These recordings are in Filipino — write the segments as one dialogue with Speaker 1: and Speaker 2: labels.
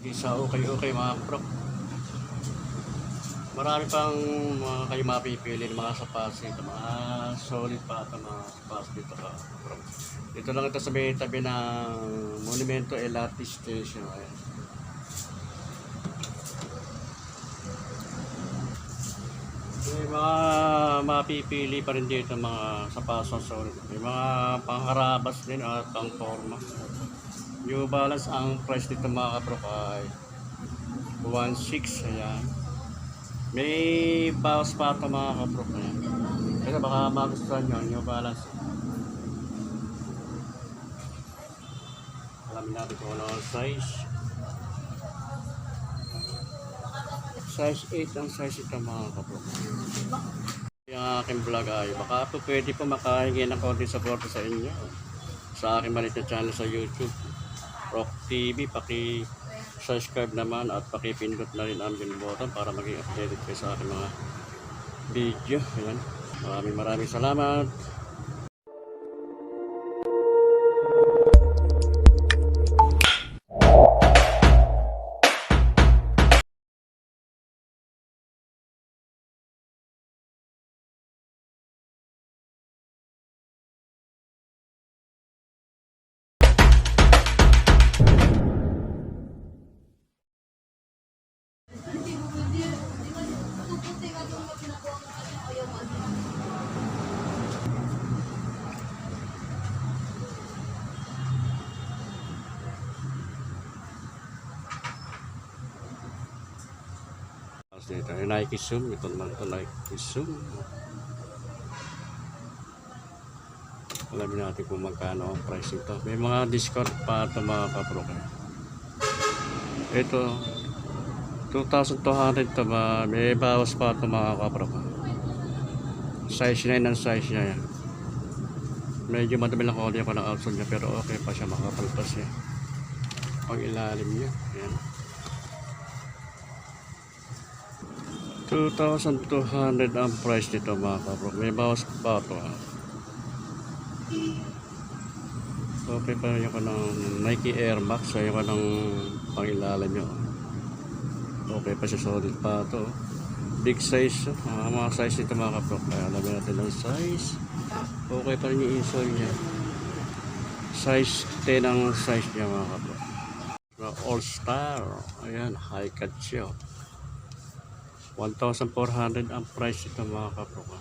Speaker 1: Sa okay-okay mga bro. Marami pang mga kayo mapipili ng mga sapatos dito. Mga solid pa ito mga sapatos dito ka bro. Dito lang ito sa may tabi ng Monumento Elati Station. Ayan. May mga mapipili pa rin dito mga sapatos solid. May mga pangharabas din at pang forma. New Balance ang price dito mga kapro ay 1.6 ayan. May bawas pa ito mga kapro ayan. Kasi baka magustuhan nyo New Balance. Alamin natin kung ano size. Size 8 ang size ito mga kapro. Yung aking vlog ay baka po pwede po makahingi ng konti support sa inyo sa aking maliit na channel sa YouTube. Rock TV, paki subscribe naman at paki-pindot na rin ang bell button para maging updated kayo sa aking mga video. Ayan. Maraming maraming salamat. Nike Zoom. Ito naman ito, Zoom. Alamin natin kung magkano ang price ito. May mga discount pa ito mga kapro. Ito, 2,200 ito ba? May bawas pa ito mga kapro. Size 9 ang size niya yan. Medyo madami lang konti ako ng outsole niya pero okay pa siya makapalpas niya. Pag ilalim niya. Ayan. 2,200 ang price nito mga kapro. May bawas pa ito. ah. Okay pa yung kanang Nike Air Max. So yung kanang pangilalim nyo. Okay pa siya solid pa ito. Big size. ah, mga size nito mga kapro. Kaya alamin natin ang size. Okay pa rin yung insole niya. Size 10 ang size niya mga kapro. All Star. Ayan, high cut siya. 1,400 ang price ito mga kapro ko.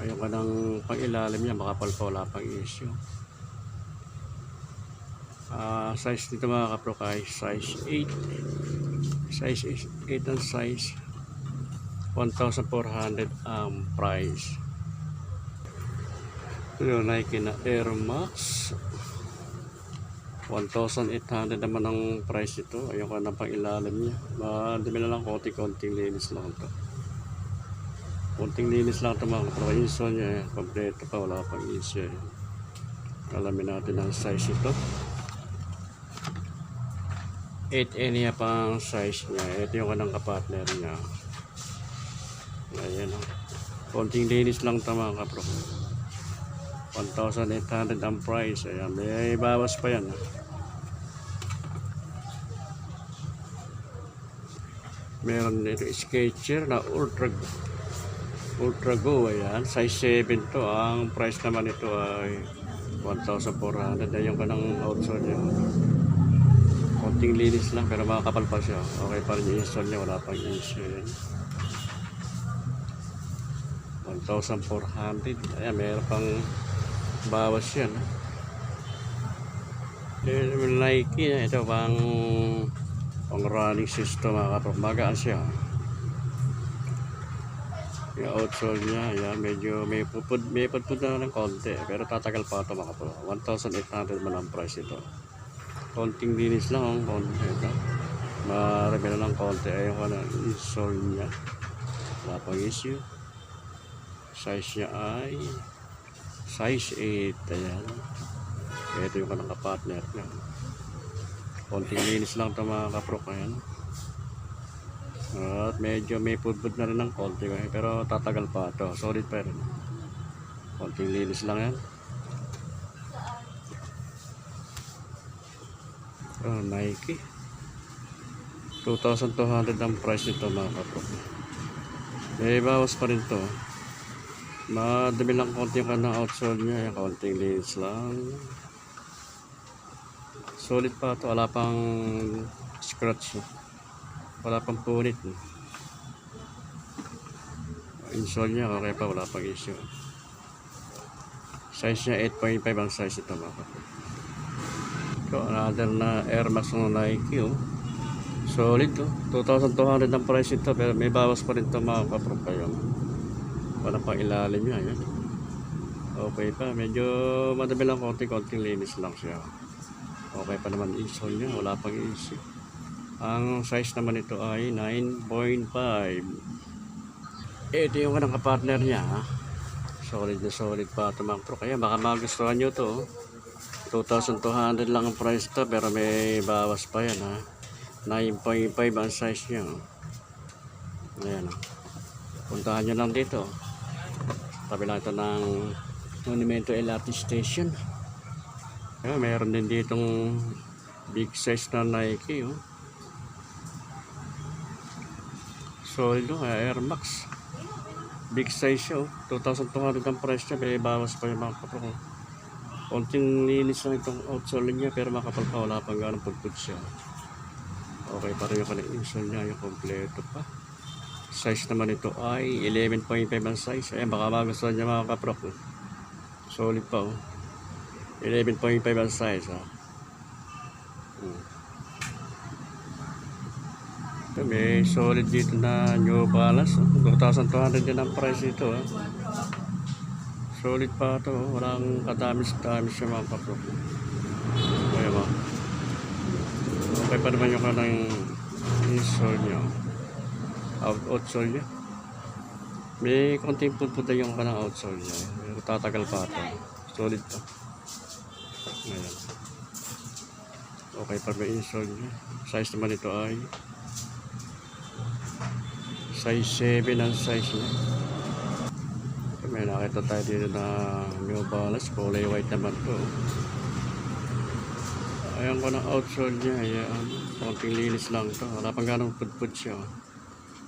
Speaker 1: Ayun ka ng pang-ilalim niya, makapal pa wala pang issue. Ah, size nito mga kapro ko ay size 8. Size 8 ang size. 1,400 ang price. Ito yung Nike na Air Max. 1,800 naman ang price ito. Ayun ka ng pang-ilalim niya. Madami na lang konti-konting linis lang ito. Konting linis lang ito mga kapro. Insole niya. eh. Kompleto pa. Wala pang issue. eh. Alamin natin ang size ito. 8 niya pang size niya. Ito yung kanang kapartner niya. Ayan o. Konting linis lang ito mga kapro. 1,800 ang price. Ayan, may bawas pa yan. ah. Meron nito Skechers na Ultra Ultra Go. Ayan, size 7 to. Ang price naman nito ay 1,400. Ayan yung kanang outsole niya. Konting linis lang pero makakapal pa siya. Okay pa rin yung install niya. Wala pang yan. 1,400. Ayan, meron pang bawas yan. Then, Nike, ito pang pang running system mga siya. Yung outsole niya, yan, medyo may pupud, may pupud na ng konti. Pero tatagal pa ito mga kapag. 1,800 man ang price ito. Konting linis lang ang konti. Ito. Na ng konti. Ayun ko na, insole niya. Wala pang issue. Size niya ay size 8 ayan. Ito yung kanang partner niya. Konting linis lang ito mga kaprok ayan. At medyo may pudpud na rin ng konti eh, pero tatagal pa ito. Solid pa rin. Konting linis lang yan oh, Nike. 2,200 ang price nito mga kapro. May bawas pa rin to. Madumi lang konti yung kanang outsole niya. Yung konting linis lang. Solid pa to. Wala pang scratch. Wala pang punit. Insole niya. Okay pa. Wala pang issue. Size niya 8.5 ang size ito mga kapro. So, another na Air Max ng Nike. Oh. Solid to. 2,200 ang price ito pero may bawas pa rin ito mga kayo. Wala pang ilalim niya. Yan. Okay pa. Medyo madami lang konti-konting linis lang siya. Okay pa naman insole niya. Wala pang issue. Ang size naman ito ay 9.5. Ito yung kanang partner niya. Ha? Solid na solid pa ito mga pro. Kaya baka magustuhan nyo to. 2,200 lang ang price to pero may bawas pa yan ha. 9.5 ang size niya. Ayan. oh. Puntahan nyo lang dito. Tabi lang ito ng Monumento LRT Station. Ayan, mayroon din ditong big size na Nike. Oh. Solid oh, Air Max. Big size siya. Oh. 2,200 ang price niya. May bawas pa yung mga kapro. Konting linis lang itong outsole niya pero makapal pa wala pang ganong pagpud siya. Okay pa rin yung kanyang insole niya, yung kompleto pa. Size naman ito ay 11.5 ang size. Ayan, baka magustuhan niya mga kaprok. oh. Solid pa oh. 11.5 ang size ha. Hmm. Ito, may solid dito na New Balance. Oh. 2,200 din ang price ito ha. Solid pa ito. oh. Walang katamis-tamis siya mga kaprok. Kaya ba? Okay pa naman yung kanang insole niya. Out outsole niya. May konting pupuda yung kanang outsole niya. Tatagal pa ito. Solid pa. Ayan. Okay pa may insole niya. Size naman ito ay size 7 ang size niya. May nakita tayo dito na New Balance. Kulay white naman to. Ayan ko ng outsole niya. Ayan. Konting linis lang to. Wala pang ganong pudpud siya.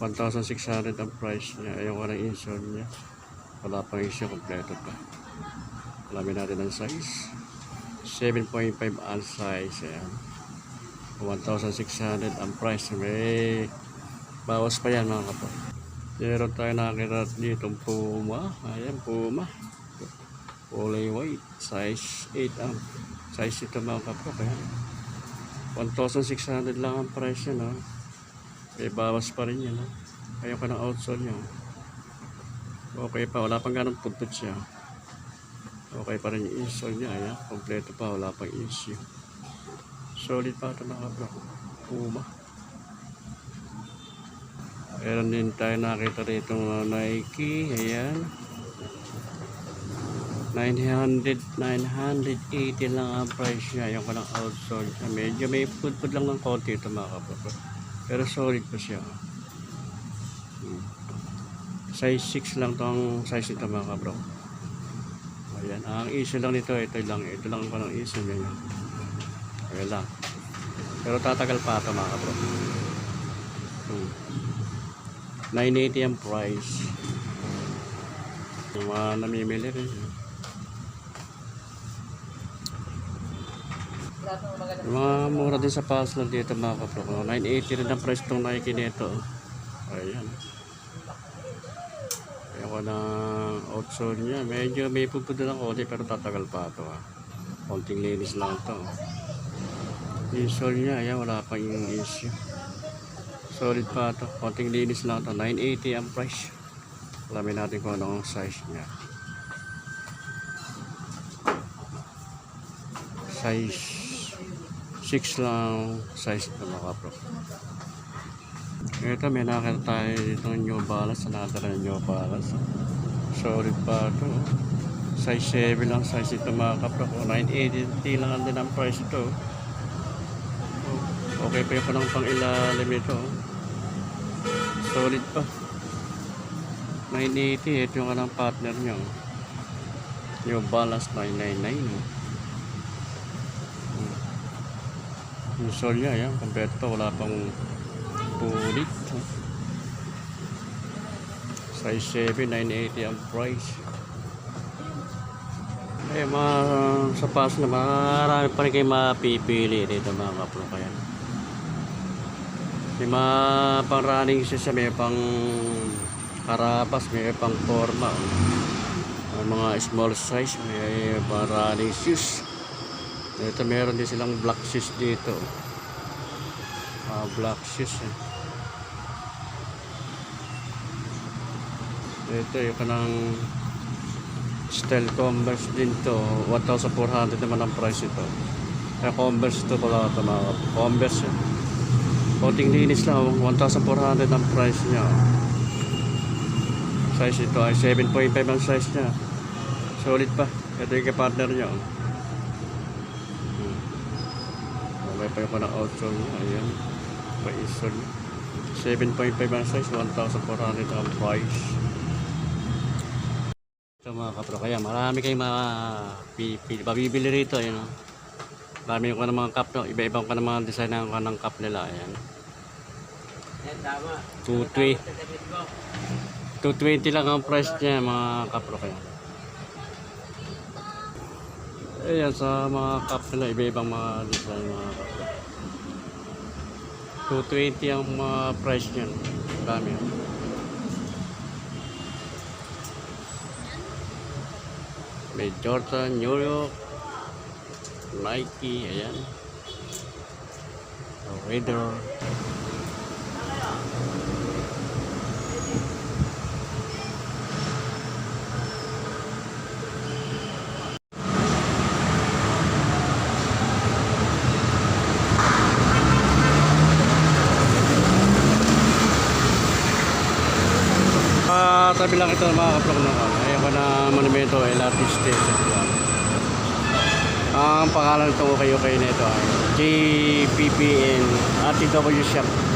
Speaker 1: 1,600 ang price niya. Ayan ko ng insole niya. Wala pang issue. Kompleto pa. Alamin natin ang size. 7.5 ang size. Ayan. 1,600 ang price. May bawas pa yan mga kapatid. Meron tayo nakakita dito Puma. Ayan, Puma. Kulay white. Size 8 ang size ito mga kapro. Kaya 1,600 lang ang price yan. Oh. May bawas pa rin yan. Oh. Ayaw ka ng outsole niya. Okay pa. Wala pang ganong putput siya. Okay pa rin yung insole niya. Ayan. Kompleto pa. Wala pang issue. Solid pa ito mga kapro. Puma. Meron din tayo nakita rito mga Nike. Ayan. 900, 980 lang ang price niya. Yung kanang outsole. Medyo may food-food lang ng konti ito mga kapatid. Pero solid pa siya. Size 6 lang tong size nito mga kabro. Ayan. Ang issue lang nito, ito lang. Ito lang ang kanang issue niya. Ayan lang. Pero tatagal pa ito mga kabro. Hmm. 980 ang price. Yung mga namimili rin. Yung mga mura din sa puzzle dito mga kapro. 980 rin ang price itong Nike nito. Ayan. Ayan ko na outsole niya. Medyo may pupunta ng konti pero tatagal pa ito. Ah. Konting linis lang ito. Insole niya. Ayan wala pa yung issue. Solid pa ito. Konting linis lang ito. 980 ang price. Alamin natin kung anong size niya. Size 6 lang size ito mga kapro. Ito may nakita tayo dito New Balance. Another na New Balance. Solid pa ito. Size 7 lang size ito mga kapro. 980 lang din ang price ito. Okay pa yung panang pang ilalim ito. Solid pa. 980. Ito yung kanang partner nyo. New Balance 999. Yung sole niya, yan. Kompleto. Wala pang Punit. Size 7, 980 ang price. Eh, mga sa pass na marami pa rin kayo mapipili dito mga kapro kaya. May mga pang running siya, may pang karapas, may pang forma. Mga small size, may pang running shoes. Ito meron din silang black shoes dito. Ah, black shoes. Eh. Ito yung kanang style Converse din to 1,400 naman ang price ito kaya Converse to pala ito mga Converse eh. konting linis lang 1,400 ang price niya size ito ay 7.5 ang size niya solid pa ito yung partner niya oh. Hmm. okay pa yung kanang outsole niya ayan pa isol 7.5 ang size 1,400 ang price ito mga kapro, kaya marami kayong mga pipili, mabibili rito, yun o. Marami ko ng mga cup, no? iba-ibang ka ng mga design ng, ng cup nila, ayan.
Speaker 2: Yan, tama.
Speaker 1: 220, 220 lang ang price niya, mga kapro, kaya. Ayan, sa mga cup nila, iba-ibang mga design, mga kapro. 220 ang mga price niya, dami. oh. May Jordan, New York, Nike, ayan. Raider. Ah, tabi lang ito mga kaplog ng ano. Ayan ko na monumento LRT station. Ang pangalan ito kayo kayo nito ay JPPN RTW Shop.